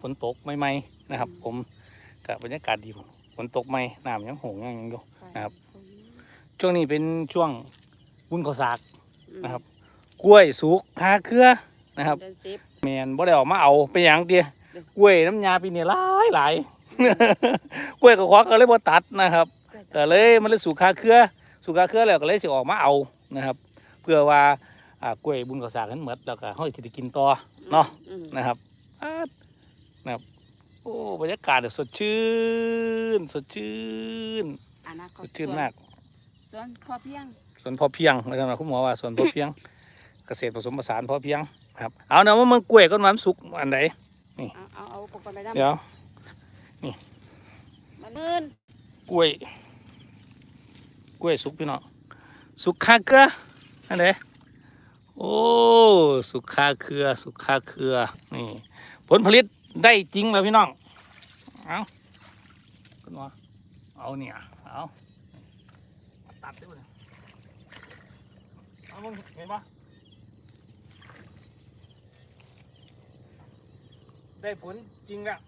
ฝนตกใหม่ๆนะครับ ผมกับบรรยากาศดีผมฝนตกใหม่น้ำยังหงยังอยู่นะครับ ช่วงนี้เป็นช่วงบุญข้าวสากนะครับ กล้วยสุกคาเครือนะครับเดือนสิบแมนบ่ได้ออกมาเอาไปหยังเดียกล้วยน้ำยาปีนี้หลายหลายกล้วยกับควักก็เลยบ่ตัดนะครับก็เลยมันเลยสู่คาเครือสู่คาเครือแล้วก็เลยสิออกมาเอานะครับ เพื่อว่าอ่ากล้วยบุญข้าวสากนั้นหมดแล้วก็เฮาสิได้กินต่อเนาะอืมนะครับอ่า นะครับ โอ้บรรยากาศสดชื่น สดชื่นอนาคสตดชื่นมากสวนพอเพียงสวนพอเพียงนะครับคุณหมอว่าสวนพอเพียง เกษตรผสมผสานพอเพียงครับเอาเนาะว่ามันกล้วยก้นมันสุกอันไหนเอาเอาเอาอุปกรณ์ไปดำเดี๋ยวมันมื่นกล้วย กล้วยสุกพี่น้องสุกคาเกลืออันไหนโอ้สุกคาเครือสุกคาเครือนี่ผลผลิต ได้จริงแล้วพี่น้อง เอาคุณหมอเอาเนี่ย เอาตัดด้เลยเอามึงเห็นปะได้ผลจริงแล้ว